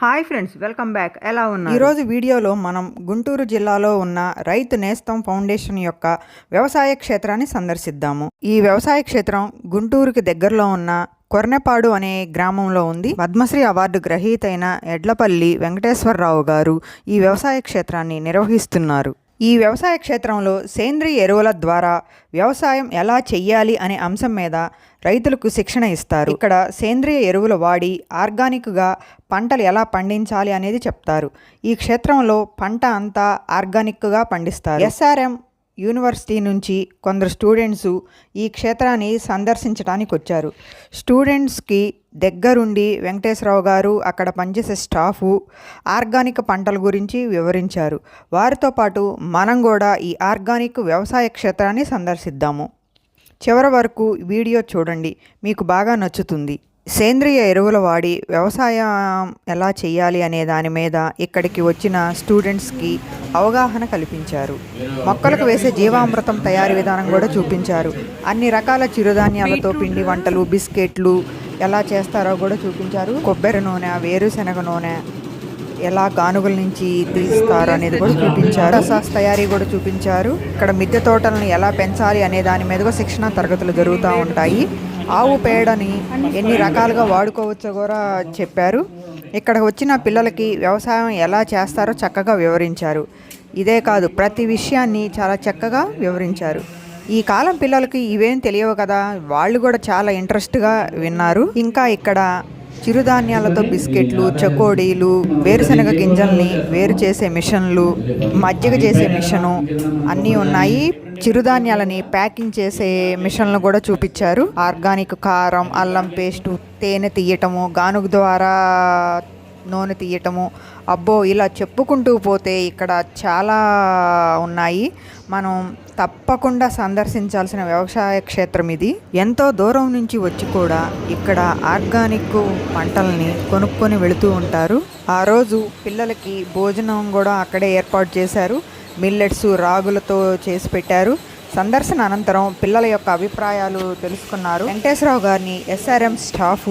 Hi friends welcome back. ఎలా ఉన్నారు? ఈరోజు వీడియోలో మనం గుంటూరు జిల్లాలో ఉన్న రైతు నేస్తం ఫౌండేషన్ యొక్క వ్యవసాయ క్షేత్రాన్ని సందర్శిద్దాము. ఈ వ్యవసాయ క్షేత్రం గుంటూరుకి దగ్గరలో ఉన్న కొర్నెపాడు అనే గ్రామంలో ఉంది. పద్మశ్రీ అవార్డు గ్రహీత అయిన ఎడ్లపల్లి వెంకటేశ్వరరావు గారు ఈ వ్యవసాయ క్షేత్రాన్ని నిర్వహిస్తున్నారు. ఈ వ్యవసాయ క్షేత్రంలో సేంద్రియ ఎరువుల ద్వారా వ్యవసాయం ఎలా చెయ్యాలి అనే అంశం మీద రైతులకు శిక్షణ ఇస్తారు. ఇక్కడ సేంద్రియ ఎరువులు వాడి ఆర్గానిక్గా పంటలు ఎలా పండించాలి అనేది చెప్తారు. ఈ క్షేత్రంలో పంట అంతా ఆర్గానిక్గా పండిస్తారు. ఎస్ఆర్ఎం యూనివర్సిటీ నుంచి కొందరు స్టూడెంట్స్ ఈ క్షేత్రాన్ని సందర్శించడానికి వచ్చారు స్టూడెంట్స్కి దగ్గరుండి వెంకటేశ్వరరావు గారు అక్కడ పనిచేసే స్టాఫు ఆర్గానిక్ పంటల గురించి వివరించారు. వారితో పాటు మనం కూడా ఈ ఆర్గానిక్ వ్యవసాయ క్షేత్రాన్ని సందర్శిద్దాము. చివరి వరకు వీడియో చూడండి మీకు బాగా నచ్చుతుంది. సేంద్రియ ఎరువుల వాడి వ్యవసాయం ఎలా చేయాలి అనే దాని మీద ఇక్కడికి వచ్చిన స్టూడెంట్స్కి అవగాహన కల్పించారు. మొక్కలకు వేసే జీవామృతం తయారీ విధానం కూడా చూపించారు. అన్ని రకాల చిరుధాన్యాలతో పిండి వంటలు బిస్కెట్లు ఎలా చేస్తారో కూడా చూపించారు. కొబ్బరి నూనె వేరుశనగ నూనె ఎలా గానుగుల నుంచి తీస్తారు అనేది కూడా చూపించారు. సాస్ తయారీ కూడా చూపించారు. ఇక్కడ మిద్దె తోటలను ఎలా పెంచాలి అనే దాని మీదుగా శిక్షణ తరగతులు జరుగుతూ ఉంటాయి. ఆవు పేడని ఎన్ని రకాలుగా వాడుకోవచ్చో కూడా చెప్పారు. ఇక్కడ వచ్చిన పిల్లలకి వ్యవసాయం ఎలా చేస్తారో చక్కగా వివరించారు. ఇదే కాదు ప్రతి విషయాన్ని చాలా చక్కగా వివరించారు. ఈ కాలం పిల్లలకి ఇవేం తెలియవు కదా వాళ్ళు కూడా చాలా ఇంట్రెస్ట్గా విన్నారు. ఇంకా ఇక్కడ చిరుధాన్యాలతో బిస్కెట్లు చకోడీలు వేరుశనగ గింజల్ని వేరు చేసే మిషన్లు మజ్జిగ చేసే మిషను అన్నీ ఉన్నాయి. చిరుధాన్యాలని ప్యాకింగ్ చేసే మిషన్లు కూడా చూపించారు. ఆర్గానిక్ కారం అల్లం పేస్టు తేనె తీయటము గానుగ ద్వారా నూనె తీయటము. అబ్బో ఇలా చెప్పుకుంటూ పోతే ఇక్కడ చాలా ఉన్నాయి. మనం తప్పకుండా సందర్శించాల్సిన వ్యవసాయ క్షేత్రం ఇది. ఎంతో దూరం నుంచి వచ్చి కూడా ఇక్కడ ఆర్గానిక్ పంటల్ని కొనుక్కొని వెళుతూ ఉంటారు. ఆ రోజు పిల్లలకి భోజనం కూడా అక్కడే ఏర్పాటు చేశారు. మిల్లెట్స్ రాగులతో చేసి పెట్టారు. సందర్శన అనంతరం పిల్లల యొక్క అభిప్రాయాలు తెలుసుకున్నారు. వెంకటేశ్వరరావు గారిని ఎస్ఆర్ఎం స్టాఫ్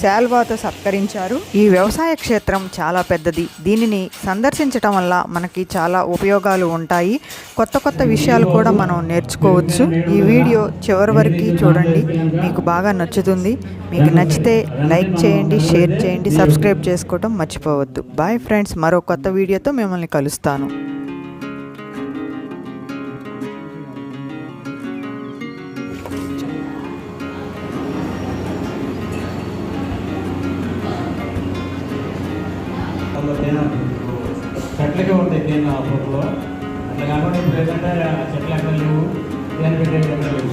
శాల్వాతో సత్కరించారు. ఈ వ్యవసాయ క్షేత్రం చాలా పెద్దది. దీనిని సందర్శించటం వల్ల మనకి చాలా ఉపయోగాలు ఉంటాయి. కొత్త కొత్త విషయాలు కూడా మనం నేర్చుకోవచ్చు. ఈ వీడియో చివరి వరకు చూడండి. మీకు బాగా నచ్చుతుంది. మీకు నచ్చితే లైక్ చేయండి షేర్ చేయండి సబ్స్క్రైబ్ చేసుకోవటం మర్చిపోవద్దు. బాయ్ ఫ్రెండ్స్ మరో కొత్త వీడియోతో మిమ్మల్ని కలుస్తాను. చెట్లకే ఉంటాయి తేనె ఆ పొట్టులో అట్లా కాకుండా ఇప్పుడు ఏంటంటే చెట్లు ఎక్కడ లేవు? తేనె పెట్టే ఎక్కడ లేవు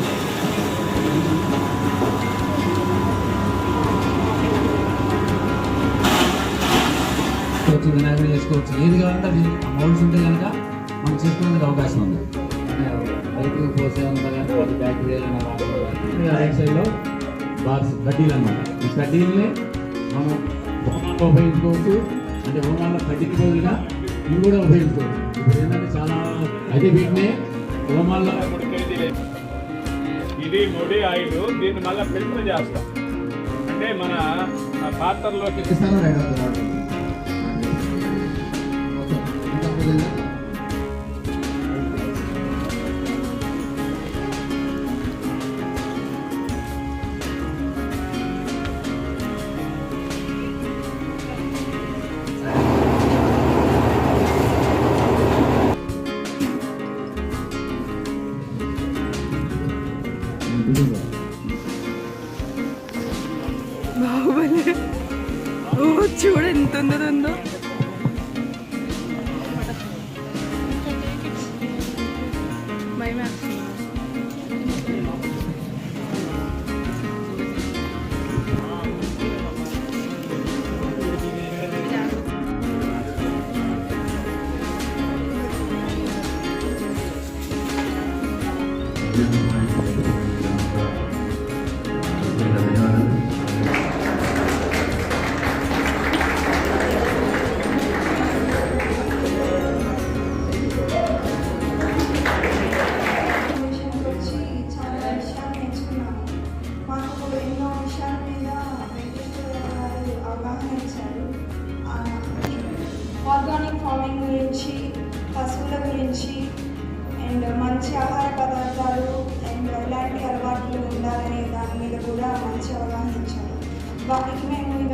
చేసుకోవచ్చు వినాయకుడు చేసుకోవచ్చు. ఏది కావాలంటే అది. మౌల్స్ ఉంటే కనుక మనం చేసుకునేందుకు అవకాశం ఉంది. రైతుకు పోసే అంతా కానీ అది బ్యాక్టీరియా రైట్ సైడ్లో బాక్స్ కడ్డీలు అన్నమాట. ఈ కడ్డీల్ని మనం హోమాల్లో ఉపయోగించుకోవచ్చు. అంటే హోమాల్లో కడ్డీకి బదులుగా ఇవి కూడా ఇప్పుడు ఏంటంటే చాలా అయితే వీటిని హోమాల్లో ఇది ముడి ఆయిల్ దీన్ని మళ్ళీ ఫిల్టర్ చేస్తాం. అంటే మన పాత్రలోకి ఇస్తాను 어머네 우와 조렌 돈돈돈돈 마이 마스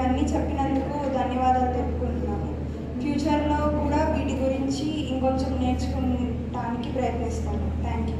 ఇవన్నీ చెప్పినందుకు ధన్యవాదాలు తెలుపుకుంటున్నాను. ఫ్యూచర్లో కూడా వీటి గురించి ఇంకొంచెం నేర్చుకుంటానికి ప్రయత్నిస్తాను. Thank you